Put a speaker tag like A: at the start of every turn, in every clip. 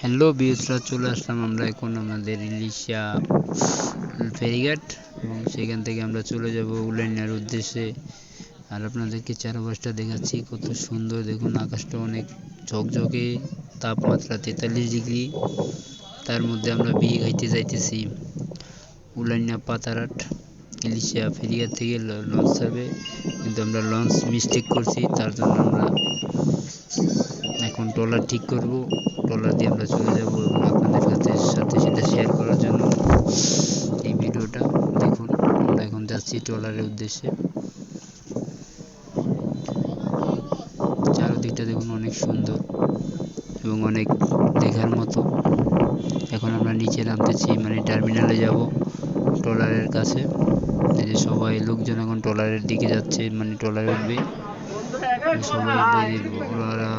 A: Hello বিএসরা চলে আসলাম আমরা এখন আমাদের ইলিশা ফেরিঘাট এবং সেখান থেকে আমরা চলে যাব উলাইনার উদ্দেশ্যে। আর আপনাদেরকে চারপাশটা দেখাচ্ছি, কত সুন্দর। দেখুন, আকাশটা অনেক ঝকঝকে, তাপমাত্রা তেতাল্লিশ ডিগ্রি। তার মধ্যে আমরা বিয়ে খাইতে যাইতেছি উলাইনা পাতারাট ইলিশা ফেরিঘাট থেকে লঞ্চ ছাড়বে কিন্তু আমরা লঞ্চ মিস্টেক করছি, তার জন্য আমরা এখন ট্রলার ঠিক করব ট্রলার দিয়ে আমরা চলে যাব এবং আপনাদের কাছে সাথে সাথে শেয়ার করার জন্য। এই ভিডিওটা দেখুন, আমরা এখন যাচ্ছি ট্রলারের উদ্দেশ্যে। চারদিকটা দেখুন অনেক সুন্দর এবং অনেক দেখার মতো। এখন আমরা নিচে নামতেছি মানে টার্মিনালে যাব ট্রলারের কাছে। এই যে সবাই, লোকজন এখন ট্রলারের দিকে যাচ্ছে মানে ট্রলারে উঠবে। সবাই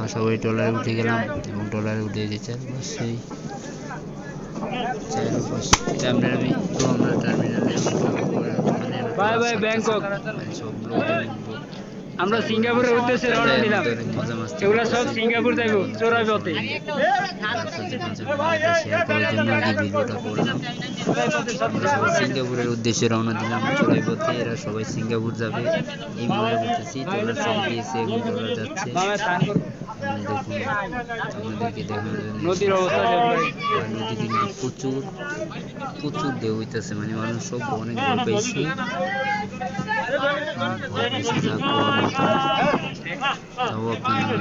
A: সবাই ট্রলারে উঠে গেলাম এবং ট্রলারে উঠে যে চারপাশে আমরা আমি তো আমরা টার্মিনালে
B: বাই বাই ব্যাংকক।
A: মানে সব লোকজন
B: আমরা সিঙ্গাপুরের উদ্দেশ্যে রওনা দিলাম এগুলা সব সিঙ্গাপুর যাইব চোরাই পথে
A: সিঙ্গাপুরের উদ্দেশ্যে রওনা দিলাম চড়াই পথে এরা সবাই সিঙ্গাপুর যাবে এই মনে করতেছি ডলার ছেড়ে দিয়েছে এখন যাচ্ছে এবং দেখুন আপনাদেরকে দেখানোর জন্য
B: নদীর অবস্থা
A: নদী কিন্তু প্রচুর প্রচুর ঢেউ হইতেছে মানে মানুষ সব অনেক ভয় পাইছে ভয় তাও দেখুন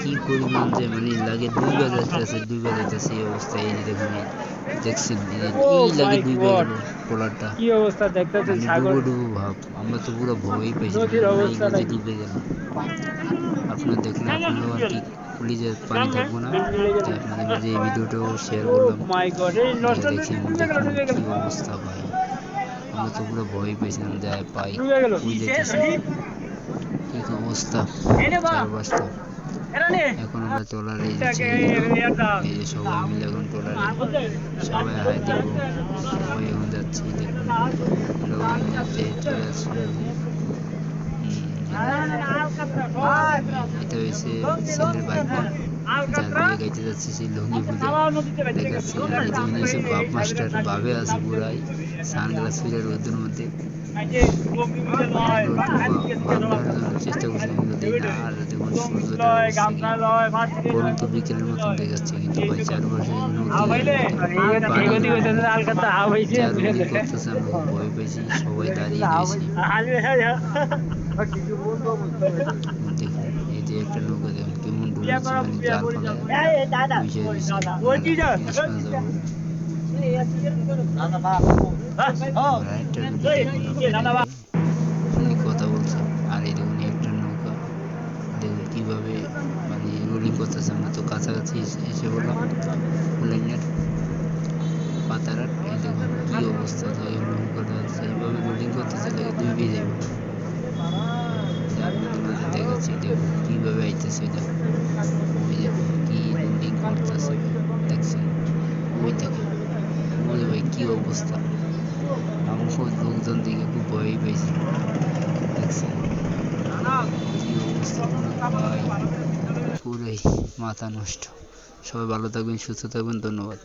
A: কি পরিমাণ যে মানে লাগে যাইতেছে ডুবে যাইতেছে এই অবস্থায় এই দেখুন এই দেখছেন এই এই লাগে গেল ট্রলারটা
B: কি অবস্থা দেখতেছেন
A: মানে
B: সাগর
A: ডুবো ভাব আমরা তো পুরো ভয়ই
B: নদীর
A: মানে এই
B: অবস্থা নাকি?
A: ডুবে গেল আপনারা আপনারাও আর কি পুলিশের পানি থাকব না। তাই আপনাদের মাঝে এই ভিডিওটাও শেয়ার করলাম।
B: মাই গড এই নষ্ট
A: দেখেন দেখুন কি অবস্থা ভাই। আমরা তো পুরো ভয় পেয়েছিলাম যে পাই কি অবস্থা? চারপাশটা এখন আমরা ট্রলারে এই যে সবাই মিলে এখন ট্রলারে সবাই হাই দিব। সবাই এখন যাচ্ছি দেখুন। ওখানে চলে আসছি। এটা হয়েছে ছেলের বাইকটা বিয়ে যাচ্ছে সেই লুঙ্গি ফুলে দেখাচ্ছি আর জন্য হচ্ছে বাপ মাস্টার বাবে আছে পুরাই সানগ্লাস ফিরে রোদের মধ্যে। চেষ্টা করছি দিই আর দেখুন সূর্যটা বিকেলের মতন দেখাচ্ছে কিন্তু ভাই চারপাশে নদী
B: আলকাতা হাওয়া হয়েছে
A: চারদিকে করতেছে আমরা ভয় পেয়েছি সবাই দাঁড়িয়ে রয়েছি দেখুন এই যে একটা নৌকা দেখুন উনি কথা বলছে আর এই দেখুন একটা নৌকা দেখুন কীভাবে মানে রোলিং করতেছে আমরা তো কাছাকাছি এসে- এসে বললাম লাইনের পাতারার এই দেখুন কি অবস্থা তো এই নৌকাটা সেইভাবে রোলিং করতেছে লাগে দুই বিয়ে যাবে আপনাদের দেখুন কীভাবে আইতেছে এটা? ওই দেখুন কি রোলিং করতেছে? দেখছেন ওই ওই ভাই, কি অবস্থা? আমার লোকজন দিকে খুব ভয়ই পেয়েছি দেখছেন কি অবস্থা? পুরোই মাথা নষ্ট। সবাই ভালো থাকবেন, সুস্থ থাকবেন, ধন্যবাদ।